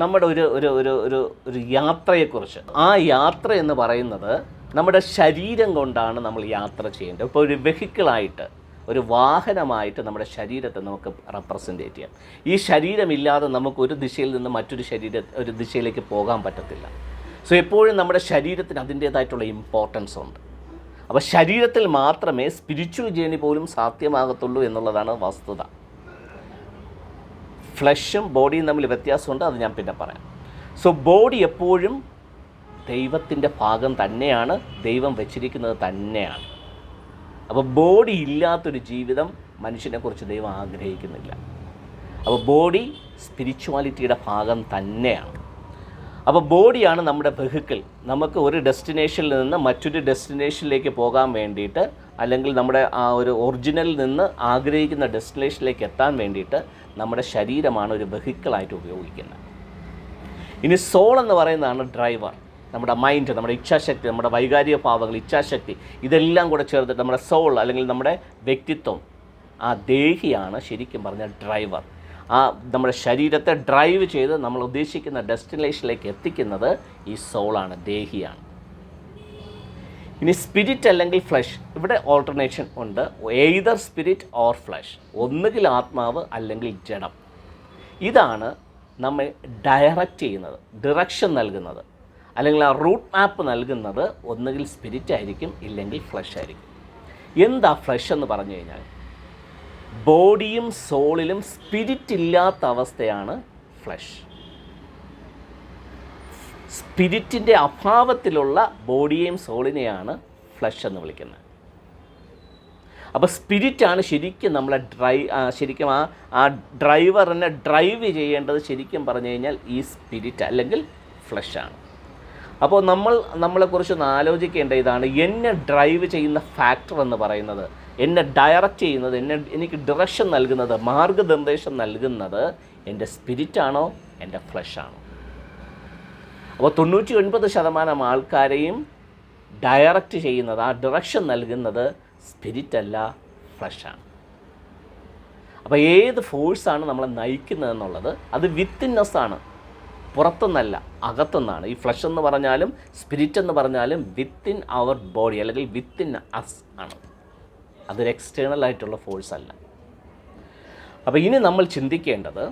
നമ്മുടെ ഒരു ഒരു ഒരു ഒരു ഒരു യാത്രയെക്കുറിച്ച്. ആ യാത്ര എന്ന് പറയുന്നത് നമ്മുടെ ശരീരം കൊണ്ടാണ് നമ്മൾ യാത്ര ചെയ്യേണ്ടത്. ഇപ്പോൾ ഒരു വെഹിക്കിളായിട്ട് ഒരു വാഹനമായിട്ട് നമ്മുടെ ശരീരത്തെ നമുക്ക് റെപ്രസെന്റേറ്റ് ചെയ്യാം. ഈ ശരീരമില്ലാതെ നമുക്ക് ഒരു ദിശയിൽ നിന്ന് മറ്റൊരു ശരീര ഒരു ദിശയിലേക്ക് പോകാൻ പറ്റത്തില്ല. സോ എപ്പോഴും നമ്മുടെ ശരീരത്തിന് അതിന്റേതായിട്ടുള്ള ഇമ്പോർട്ടൻസ് ഉണ്ട്. അപ്പോൾ ശരീരത്തിൽ മാത്രമേ സ്പിരിച്വൽ ജേണി പോലും സാധ്യമാകത്തുള്ളൂ എന്നുള്ളതാണ് വസ്തുത. ഫ്ലഷും ബോഡിയും തമ്മിൽ വ്യത്യാസമുണ്ട് അത് ഞാൻ പിന്നെ പറയാം. സോ ബോഡി എപ്പോഴും ദൈവത്തിന്റെ ഭാഗം തന്നെയാണ് ദൈവം വെച്ചിരിക്കുന്നത് തന്നെയാണ്. അപ്പോൾ ബോഡി ഇല്ലാത്തൊരു ജീവിതം മനുഷ്യനെക്കുറിച്ച് ദൈവം ആഗ്രഹിക്കുന്നില്ല. അപ്പോൾ ബോഡി സ്പിരിച്വാലിറ്റിയുടെ ഭാഗം തന്നെയാണ്. അപ്പോൾ ബോഡിയാണ് നമ്മുടെ വെഹിക്കിൾ നമുക്ക് ഒരു ഡെസ്റ്റിനേഷനിൽ നിന്ന് മറ്റൊരു ഡെസ്റ്റിനേഷനിലേക്ക് പോകാൻ വേണ്ടിയിട്ട് അല്ലെങ്കിൽ നമ്മുടെ ആ ഒരു ഒറിജിനലിൽ നിന്ന് ആഗ്രഹിക്കുന്ന ഡെസ്റ്റിനേഷനിലേക്ക് എത്താൻ വേണ്ടിയിട്ട് നമ്മുടെ ശരീരമാണ് ഒരു വെഹിക്കിളായിട്ട് ഉപയോഗിക്കുന്നത്. ഇനി സോൾ എന്ന് പറയുന്നതാണ് ഡ്രൈവർ നമ്മുടെ മൈൻഡ് നമ്മുടെ ഇച്ഛാശക്തി നമ്മുടെ വൈകാരിക ഭാവങ്ങൾ ഇച്ഛാശക്തി ഇതെല്ലാം കൂടെ ചേർത്തിട്ട് നമ്മുടെ സോൾ അല്ലെങ്കിൽ നമ്മുടെ വ്യക്തിത്വം ആ ദേഹിയാണ് ശരിക്കും പറഞ്ഞാൽ ഡ്രൈവർ ആ നമ്മുടെ ശരീരത്തെ ഡ്രൈവ് ചെയ്ത് നമ്മൾ ഉദ്ദേശിക്കുന്ന ഡെസ്റ്റിനേഷനിലേക്ക് എത്തിക്കുന്നത് ഈ സോളാണ് ദേഹിയാണ്. ഇനി സ്പിരിറ്റ് അല്ലെങ്കിൽ ഫ്ലഷ് ഇവിടെ ഓൾട്ടർനേഷൻ ഉണ്ട്. എയ്തർ സ്പിരിറ്റ് ഓർ ഫ്ലഷ് ഒന്നുകിൽ ആത്മാവ് അല്ലെങ്കിൽ ജഡം. ഇതാണ് നമ്മെ ഡയറക്റ്റ് ചെയ്യുന്നത് ഡിറക്ഷൻ നൽകുന്നത്. അല്ലെങ്കിൽ ആ റൂട്ട് മാപ്പ് നൽകുന്നത് ഒന്നുകിൽ സ്പിരിറ്റ് ആയിരിക്കും ഇല്ലെങ്കിൽ ഫ്ലഷ് ആയിരിക്കും. എന്താ ഫ്ലഷ് എന്ന് പറഞ്ഞു കഴിഞ്ഞാൽ ബോഡിയും സോളിലും സ്പിരിറ്റ് ഇല്ലാത്ത അവസ്ഥയാണ് ഫ്ലഷ്. സ്പിരിറ്റിന്റെ അഭാവത്തിലുള്ള ബോഡിയെയും സോളിനെയാണ് ഫ്ലഷ് എന്ന് വിളിക്കുന്നത്. അപ്പോൾ സ്പിരിറ്റാണ് ശരിക്കും നമ്മളെ ഡ്രൈ ശരിക്കും ആ ആ ഡ്രൈവറിനെ ഡ്രൈവ് ചെയ്യേണ്ടത് ശരിക്കും പറഞ്ഞു കഴിഞ്ഞാൽ ഈ സ്പിരിറ്റ് അല്ലെങ്കിൽ ഫ്ലഷാണ്. അപ്പോൾ നമ്മൾ നമ്മളെക്കുറിച്ച് ഒന്ന് ആലോചിക്കേണ്ട ഇതാണ് എന്നെ ഡ്രൈവ് ചെയ്യുന്ന ഫാക്ടർ എന്ന് പറയുന്നത് എന്നെ ഡയറക്റ്റ് ചെയ്യുന്നത് എന്നെ എനിക്ക് ഡിറക്ഷൻ നൽകുന്നത് മാർഗനിർദ്ദേശം നൽകുന്നത് എന്റെ സ്പിരിറ്റാണോ എന്റെ ഫ്ലഷാണോ അപ്പോൾ തൊണ്ണൂറ്റി ഒൻപത് ശതമാനം ആൾക്കാരെയും ഡയറക്റ്റ് ചെയ്യുന്നത് ആ ഡിറക്ഷൻ നൽകുന്നത് സ്പിരിറ്റല്ല ഫ്ലഷാണ് അപ്പോൾ ഏത് ഫോഴ്സാണ് നമ്മളെ നയിക്കുന്നതെന്നുള്ളത് അത് വിത്തിന്നസ് ആണ്. പുറത്തുനിന്നല്ല അകത്തുനിന്നാണ്. ഈ ഫ്ലഷ് എന്ന് പറഞ്ഞാലും സ്പിരിറ്റ് എന്ന് പറഞ്ഞാലും വിത്തിൻ അവർ ബോഡി അല്ലെങ്കിൽ വിത്തിൻ അസ് ആണ്. അതൊരു എക്സ്റ്റേണൽ ആയിട്ടുള്ള ഫോഴ്സ് അല്ല. അപ്പോൾ ഇനി നമ്മൾ ചിന്തിക്കേണ്ടത്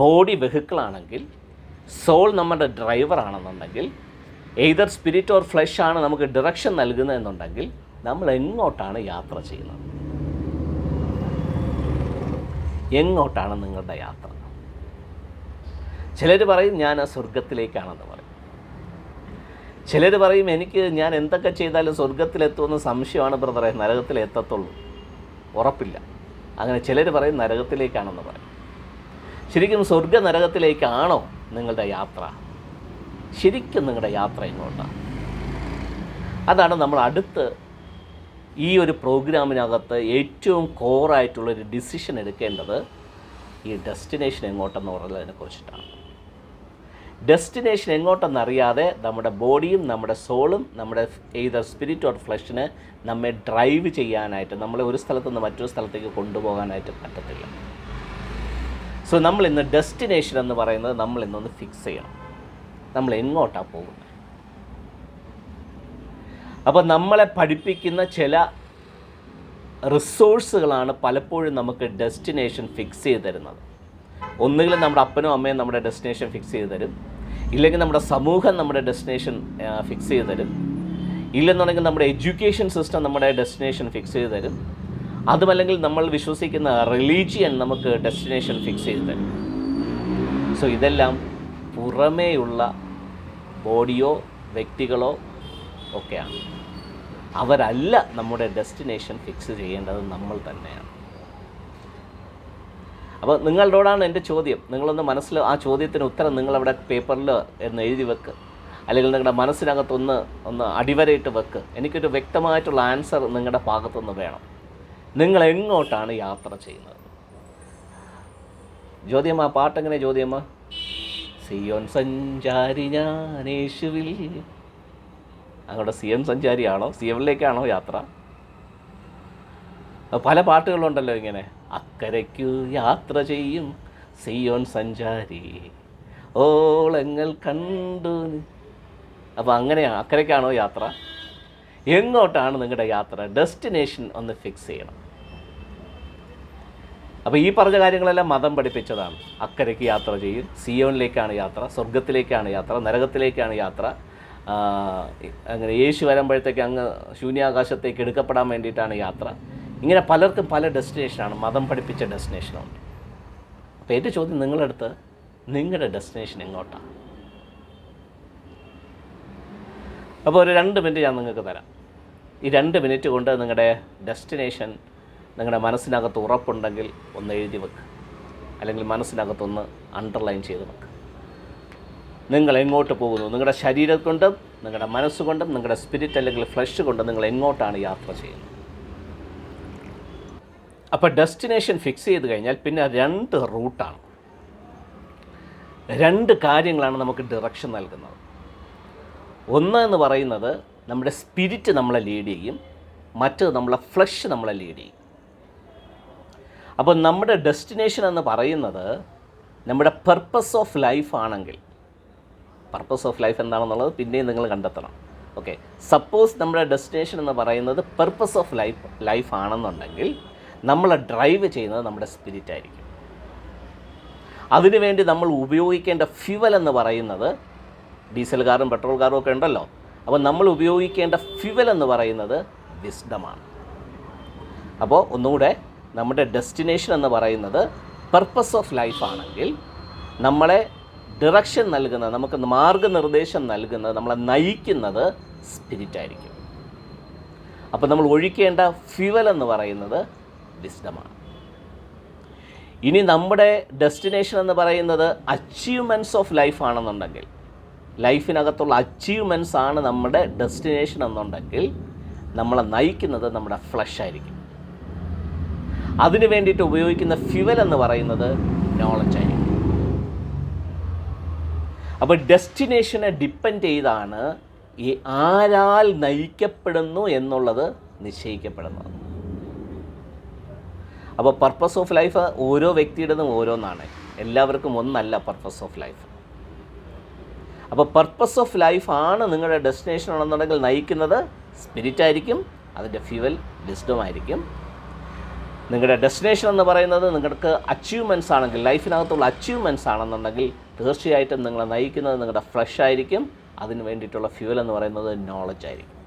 ബോഡി വെഹിക്കിളാണെങ്കിൽ സോൾ നമ്മുടെ ഡ്രൈവർ ആണെന്നുണ്ടെങ്കിൽ എയ്തർ സ്പിരിറ്റ് ഓർ ഫ്ലഷ് ആണ് നമുക്ക് ഡിറക്ഷൻ നൽകുന്നതെന്നുണ്ടെങ്കിൽ നമ്മൾ എങ്ങോട്ടാണ് യാത്ര ചെയ്യുന്നത്? എങ്ങോട്ടാണ് നിങ്ങളുടെ യാത്ര? ചിലർ പറയും ഞാൻ ആ സ്വർഗത്തിലേക്കാണെന്ന് പറയും. ചിലർ പറയും എനിക്ക് ഞാൻ എന്തൊക്കെ ചെയ്താലും സ്വർഗത്തിലെത്തുമെന്ന് സംശയമാണ് ബ്രദറെ നരകത്തിൽ എത്തത്തുള്ളൂ. ഉറപ്പില്ല. അങ്ങനെ ചിലർ പറയും നരകത്തിലേക്കാണെന്ന് പറയും. ശരിക്കും സ്വർഗ നരകത്തിലേക്കാണോ നിങ്ങളുടെ യാത്ര? ശരിക്കും നിങ്ങളുടെ യാത്ര എങ്ങോട്ടാണ് അതാണ് നമ്മൾ അടുത്ത് ഈ ഒരു പ്രോഗ്രാമിനകത്ത് ഏറ്റവും കോറായിട്ടുള്ളൊരു ഡിസിഷൻ എടുക്കേണ്ടത് ഈ ഡെസ്റ്റിനേഷൻ എങ്ങോട്ടെന്ന് പറയുന്നതിനെ കുറിച്ചിട്ടാണ് ഡെസ്റ്റിനേഷൻ എങ്ങോട്ടെന്നറിയാതെ നമ്മുടെ ബോഡിയും നമ്മുടെ സോളും നമ്മുടെ ഏതർ സ്പിരിറ്റ് ഓർ ഫ്ലഷിന് നമ്മെ ഡ്രൈവ് ചെയ്യാനായിട്ട് നമ്മളെ ഒരു സ്ഥലത്ത് നിന്ന് മറ്റൊരു സ്ഥലത്തേക്ക് കൊണ്ടുപോകാനായിട്ട് പറ്റത്തില്ല. സോ നമ്മൾ ഇന്ന് ഡെസ്റ്റിനേഷൻ എന്ന് പറയുന്നത് നമ്മൾ ഇന്നൊന്ന് ഫിക്സ് ചെയ്യണം. നമ്മൾ എങ്ങോട്ടാണ് പോകുന്നത് അപ്പോൾ നമ്മളെ പഠിപ്പിക്കുന്ന ചില റിസോഴ്സുകളാണ് പലപ്പോഴും നമുക്ക് ഡെസ്റ്റിനേഷൻ ഫിക്സ് ചെയ്ത് തരുന്നത്. ഒന്നുകിൽ നമ്മുടെ അപ്പനും അമ്മയും നമ്മുടെ ഡെസ്റ്റിനേഷൻ ഫിക്സ് ചെയ്ത് തരും. ഇല്ലെങ്കിൽ നമ്മുടെ സമൂഹം നമ്മുടെ ഡെസ്റ്റിനേഷൻ ഫിക്സ് ചെയ്ത് തരും. ഇല്ലെന്നുണ്ടെങ്കിൽ നമ്മുടെ എഡ്യൂക്കേഷൻ സിസ്റ്റം നമ്മുടെ ഡെസ്റ്റിനേഷൻ ഫിക്സ് ചെയ്ത് തരും. അതുമല്ലെങ്കിൽ നമ്മൾ വിശ്വസിക്കുന്ന റിലീജിയൻ നമുക്ക് ഡെസ്റ്റിനേഷൻ ഫിക്സ് ചെയ്ത് തരും. സോ ഇതെല്ലാം പുറമേയുള്ള ബോഡിയോ വ്യക്തികളോ ഒക്കെയാണ്. അവരല്ല നമ്മുടെ ഡെസ്റ്റിനേഷൻ ഫിക്സ് ചെയ്യേണ്ടത് നമ്മൾ തന്നെയാണ്. അപ്പോൾ നിങ്ങളോടാണ് എന്റെ ചോദ്യം. നിങ്ങളൊന്ന് മനസ്സിൽ ആ ചോദ്യത്തിന് ഉത്തരം നിങ്ങളവിടെ പേപ്പറിൽ എന്ന് എഴുതി വെക്ക്. അല്ലെങ്കിൽ നിങ്ങളുടെ മനസ്സിനകത്തൊന്ന് ഒന്ന് അടിവരയിട്ട് വെക്ക്. എനിക്കൊരു വ്യക്തമായിട്ടുള്ള ആൻസർ നിങ്ങളുടെ ഭാഗത്തുനിന്ന് വേണം. നിങ്ങൾ എങ്ങോട്ടാണ് യാത്ര ചെയ്യുന്നത്? ജ്യോതിയമ്മ പാട്ടെങ്ങനെ ജ്യോതിയമ്മ സിയോൻ സഞ്ചാരി ഞാനേശുവിൽ അങ്ങോട്ട് സി എം സഞ്ചാരിയാണോ? സി എമ്മിലേക്കാണോ യാത്ര? പല പാട്ടുകളുണ്ടല്ലോ ഇങ്ങനെ. അക്കരയ്ക്കു യാത്ര ചെയ്യും സിയോൺ സഞ്ചാരി. ഓളങ്ങൾ കണ്ടു അപ്പോൾ അങ്ങനെയാണ് അക്കരയ്ക്കാണോ യാത്ര? എങ്ങോട്ടാണ് നിങ്ങളുടെ യാത്ര? ഡെസ്റ്റിനേഷൻ ഒന്ന് ഫിക്സ് ചെയ്യണം. അപ്പോൾ ഈ പറഞ്ഞ കാര്യങ്ങളെല്ലാം മതം പഠിപ്പിച്ചതാണ്. അക്കരയ്ക്ക് യാത്ര ചെയ്യും. സിയോനിലേക്കാണ് യാത്ര സ്വർഗത്തിലേക്കാണ് യാത്ര നരകത്തിലേക്കാണ് യാത്ര. അങ്ങനെ യേശു വരുമ്പോഴത്തേക്ക് അങ്ങ് ശൂന്യാകാശത്തേക്ക് എടുക്കപ്പെടാൻ വേണ്ടിയിട്ടാണ് യാത്ര. ഇങ്ങനെ പലർക്കും പല ഡെസ്റ്റിനേഷനാണ്. മതം പഠിപ്പിച്ച ഡെസ്റ്റിനേഷനുണ്ട് അപ്പോൾ എന്റെ ചോദ്യം നിങ്ങളടുത്ത് നിങ്ങളുടെ ഡെസ്റ്റിനേഷൻ എങ്ങോട്ടാണ് അപ്പോൾ ഒരു രണ്ട് മിനിറ്റ് ഞാൻ നിങ്ങൾക്ക് തരാം. ഈ രണ്ട് മിനിറ്റ് കൊണ്ട് നിങ്ങളുടെ ഡെസ്റ്റിനേഷൻ നിങ്ങളുടെ മനസ്സിനകത്ത് ഉറപ്പുണ്ടെങ്കിൽ ഒന്ന് എഴുതി വെക്കുക അല്ലെങ്കിൽ മനസ്സിനകത്തൊന്ന് അണ്ടർലൈൻ ചെയ്ത് വെക്കുക നിങ്ങൾ എങ്ങോട്ട് പോകുന്നു? നിങ്ങളുടെ ശരീരം കൊണ്ടും നിങ്ങളുടെ മനസ്സുകൊണ്ടും നിങ്ങളുടെ സ്പിരിറ്റ് അല്ലെങ്കിൽ ഫ്ലഷ് കൊണ്ടും നിങ്ങൾ എങ്ങോട്ടാണ് യാത്ര ചെയ്യുന്നത്? അപ്പോൾ ഡെസ്റ്റിനേഷൻ ഫിക്സ് ചെയ്ത് കഴിഞ്ഞാൽ പിന്നെ രണ്ട് റൂട്ടാണ്. രണ്ട് കാര്യങ്ങളാണ് നമുക്ക് ഡിറക്ഷൻ നൽകുന്നത്. ഒന്ന് എന്ന് പറയുന്നത് നമ്മുടെ സ്പിരിറ്റ് നമ്മളെ ലീഡ് ചെയ്യും മറ്റത് നമ്മളെ ഫ്ലഷ് നമ്മളെ ലീഡ് ചെയ്യും. അപ്പോൾ നമ്മുടെ ഡെസ്റ്റിനേഷൻ എന്ന് പറയുന്നത് നമ്മുടെ പർപ്പസ് ഓഫ് ലൈഫ് ആണെങ്കിൽ പർപ്പസ് ഓഫ് ലൈഫ് എന്താണെന്നുള്ളത് പിന്നെയും നിങ്ങൾ കണ്ടെത്തണം. ഓക്കെ സപ്പോസ് നമ്മുടെ ഡെസ്റ്റിനേഷൻ എന്ന് പറയുന്നത് പർപ്പസ് ഓഫ് ലൈഫ് ലൈഫ് ആണെന്നുണ്ടെങ്കിൽ നമ്മളെ ഡ്രൈവ് ചെയ്യുന്നത് നമ്മുടെ സ്പിരിറ്റ് ആയിരിക്കും. അതിനുവേണ്ടി നമ്മൾ ഉപയോഗിക്കേണ്ട ഫ്യുവൽ എന്ന് പറയുന്നത് ഡീസൽ കാറും പെട്രോൾ കാറും ഒക്കെ ഉണ്ടല്ലോ. അപ്പോൾ നമ്മൾ ഉപയോഗിക്കേണ്ട ഫ്യുവൽ എന്ന് പറയുന്നത് വിസ്ഡമാണ് അപ്പോൾ ഒന്നുകൂടെ നമ്മുടെ ഡെസ്റ്റിനേഷൻ എന്ന് പറയുന്നത് പർപ്പസ് ഓഫ് ലൈഫ് ആണെങ്കിൽ നമ്മളെ ഡിറക്ഷൻ നൽകുന്ന നമുക്ക് മാർഗനിർദ്ദേശം നൽകുന്നത് നമ്മളെ നയിക്കുന്നത് സ്പിരിറ്റ് ആയിരിക്കും. അപ്പോൾ നമ്മൾ ഒഴിക്കേണ്ട ഫ്യുവൽ എന്ന് പറയുന്നത് വിസ്ഡമാണ് ഇനി നമ്മുടെ ഡെസ്റ്റിനേഷൻ എന്ന് പറയുന്നത് അച്ചീവ്മെന്റ്സ് ഓഫ് ലൈഫ് ആണെന്നുണ്ടെങ്കിൽ ലൈഫിനകത്തുള്ള അച്ചീവ്മെന്റ്സ് ആണ് നമ്മുടെ ഡെസ്റ്റിനേഷൻ എന്നുണ്ടെങ്കിൽ നമ്മളെ നയിക്കുന്നത് നമ്മുടെ ഫ്ലഷ് ആയിരിക്കും. അതിനു വേണ്ടിയിട്ട് ഉപയോഗിക്കുന്ന ഫ്യുവൽ എന്ന് പറയുന്നത് നോളജ് ആയിരിക്കും. അപ്പോൾ ഡെസ്റ്റിനേഷനെ ഡിപ്പെൻഡ് ചെയ്താണ് ഈ ആരാൽ നയിക്കപ്പെടുന്നു എന്നുള്ളത് നിശ്ചയിക്കപ്പെടുന്നത്. അപ്പോൾ പർപ്പസ് ഓഫ് ലൈഫ് ഓരോ വ്യക്തിയുടേതും ഓരോന്നാണ്. എല്ലാവർക്കും ഒന്നല്ല പർപ്പസ് ഓഫ് ലൈഫ് അപ്പോൾ പർപ്പസ് ഓഫ് ലൈഫ് ആണ് നിങ്ങളുടെ ഡെസ്റ്റിനേഷൻ ആണെന്നുണ്ടെങ്കിൽ നയിക്കുന്നത് സ്പിരിറ്റ് ആയിരിക്കും അതിന്റെ ഫ്യൂവൽ വിസ്ഡം ആയിരിക്കും. നിങ്ങളുടെ ഡെസ്റ്റിനേഷൻ എന്ന് പറയുന്നത് നിങ്ങൾക്ക് അച്ചീവ്മെന്റ്സ് ആണെങ്കിൽ ലൈഫിനകത്തുള്ള അച്ചീവ്മെന്റ്സ് ആണെന്നുണ്ടെങ്കിൽ തീർച്ചയായിട്ടും നിങ്ങളെ നയിക്കുന്നത് നിങ്ങളുടെ ഫ്ലഷ് ആയിരിക്കും അതിന് വേണ്ടിയിട്ടുള്ള ഫ്യൂവൽ എന്ന് പറയുന്നത് നോളജ് ആയിരിക്കും.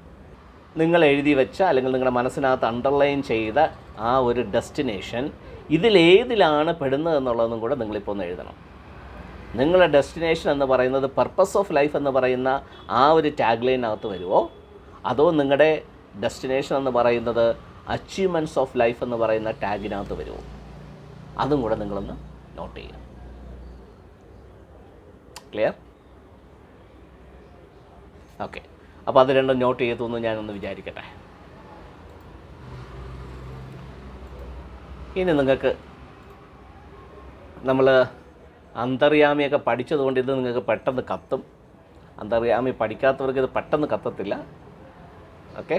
നിങ്ങൾ എഴുതി വെച്ച അല്ലെങ്കിൽ നിങ്ങളുടെ മനസ്സിനകത്ത് അണ്ടർലൈൻ ചെയ്ത ആ ഒരു ഡെസ്റ്റിനേഷൻ ഇതിലേതിലാണ് പെടുന്നത് എന്നുള്ളതും കൂടെ നിങ്ങളിപ്പോൾ ഒന്ന് എഴുതണം. നിങ്ങളുടെ ഡെസ്റ്റിനേഷൻ എന്ന് പറയുന്നത് പർപ്പസ് ഓഫ് ലൈഫ് എന്ന് പറയുന്ന ആ ഒരു ടാഗ് ലൈനകത്ത് വരുമോ അതോ നിങ്ങളുടെ ഡെസ്റ്റിനേഷൻ എന്ന് പറയുന്നത് അച്ചീവ്മെന്റ്സ് ഓഫ് ലൈഫ് എന്ന് പറയുന്ന ടാഗിനകത്ത് വരുമോ അതും കൂടെ നിങ്ങളൊന്ന് നോട്ട് ചെയ്യുക ക്ലിയർ ഓക്കെ അപ്പോൾ അത് രണ്ടും നോട്ട് ചെയ്തു എന്ന് ഞാനൊന്ന് വിചാരിക്കട്ടെ. ഇനി നിങ്ങൾക്ക് നമ്മൾ അന്തർയാമിയൊക്കെ പഠിച്ചതുകൊണ്ട് ഇത് നിങ്ങൾക്ക് പെട്ടെന്ന് കത്തും. അന്തർയാമി പഠിക്കാത്തവർക്ക് ഇത് പെട്ടെന്ന് കത്തത്തില്ല. ഓക്കെ